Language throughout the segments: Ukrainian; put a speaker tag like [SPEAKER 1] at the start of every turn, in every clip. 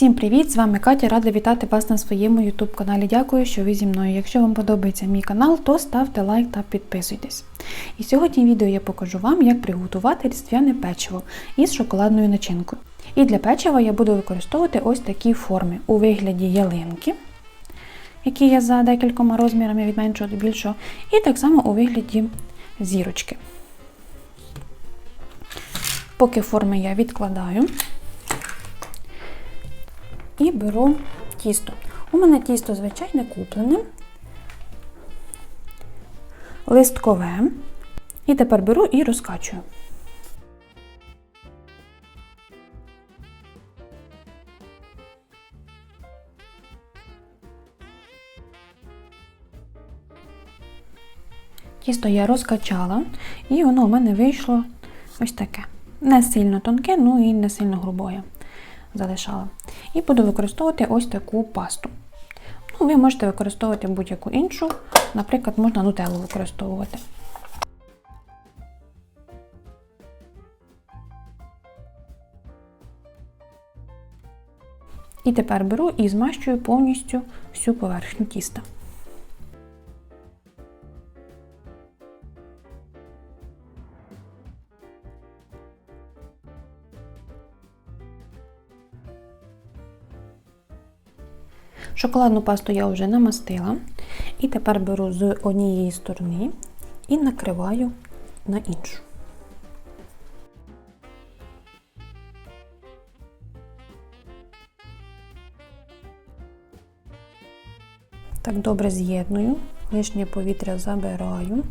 [SPEAKER 1] Всім привіт! З вами Катя. Рада вітати вас на своєму YouTube каналі. Дякую, що ви зі мною. Якщо вам подобається мій канал, то ставте лайк та підписуйтесь. І сьогодні відео я покажу вам, як приготувати різдвяне печиво із шоколадною начинкою. І для печива я буду використовувати ось такі форми у вигляді ялинки, які я за декількома розмірами від меншого до більшого, і так само у вигляді зірочки. Поки форми я відкладаю і беру тісто. У мене тісто звичайне куплене, листкове. І тепер беру і розкачую. Тісто я розкачала, і воно у мене вийшло ось таке. Не сильно тонке, ну і не сильно грубое залишала. І буду використовувати ось таку пасту. Ну, Ви можете використовувати будь-яку іншу, наприклад, можна нутеллу використовувати. І тепер беру і змащую повністю всю поверхню тіста. Шоколадну пасту я вже намастила. І тепер беру з однієї сторони і накриваю на іншу. Так добре з'єдную, лишнє повітря забираю.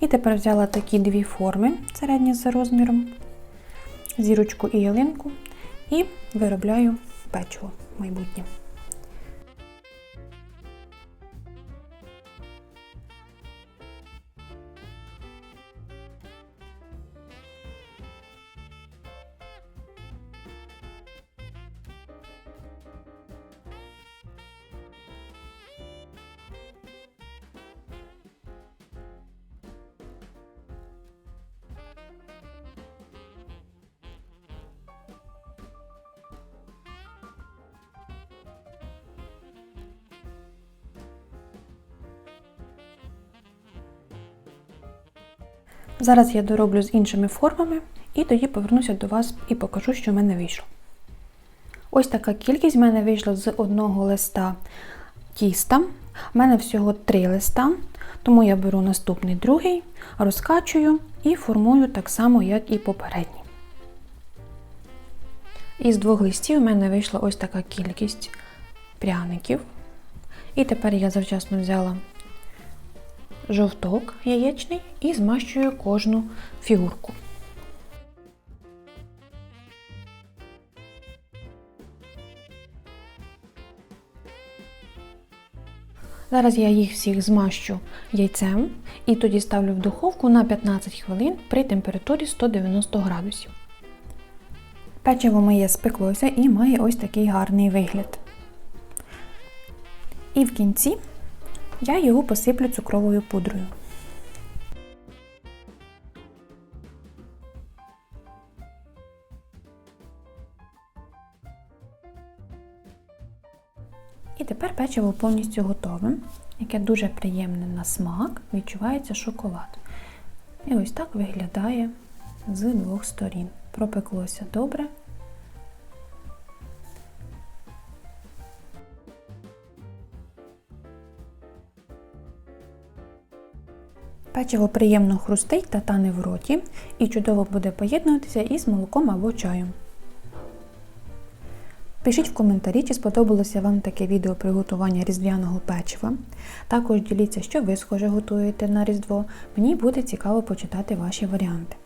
[SPEAKER 1] І тепер взяла такі дві форми, середні за розміром зірочку і ялинку і виробляю печиво майбутнє. Зараз я дороблю з іншими формами і тоді повернуся до вас і покажу, що в мене вийшло. Ось така кількість в мене вийшла з одного листа тіста. У мене всього три листа, тому я беру наступний другий, розкачую і формую так само, як і попередній. Із двох листів у мене вийшла ось така кількість пряників. І тепер я завчасно взяла жовток яєчний і змащую кожну фігурку. Зараз я їх всіх змащу яйцем і тоді ставлю в духовку на 15 хвилин при температурі 190 градусів. Печиво моє спеклося і має ось такий гарний вигляд. І в кінці я його посиплю цукровою пудрою. І тепер печиво повністю готове, яке дуже приємне на смак, відчувається шоколад. І ось так виглядає з двох сторін. Пропеклося добре. Печиво приємно хрустить та тане в роті і чудово буде поєднуватися із молоком або чаєм. Пишіть в коментарі, чи сподобалося вам таке відео приготування різдвяного печива. Також діліться, що ви схоже готуєте на Різдво. Мені буде цікаво почитати ваші варіанти.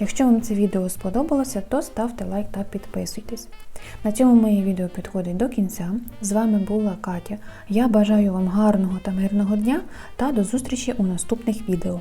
[SPEAKER 1] Якщо вам це відео сподобалося, то ставте лайк та підписуйтесь. На цьому моє відео підходить до кінця. З вами була Катя. Я бажаю вам гарного та мирного дня та до зустрічі у наступних відео.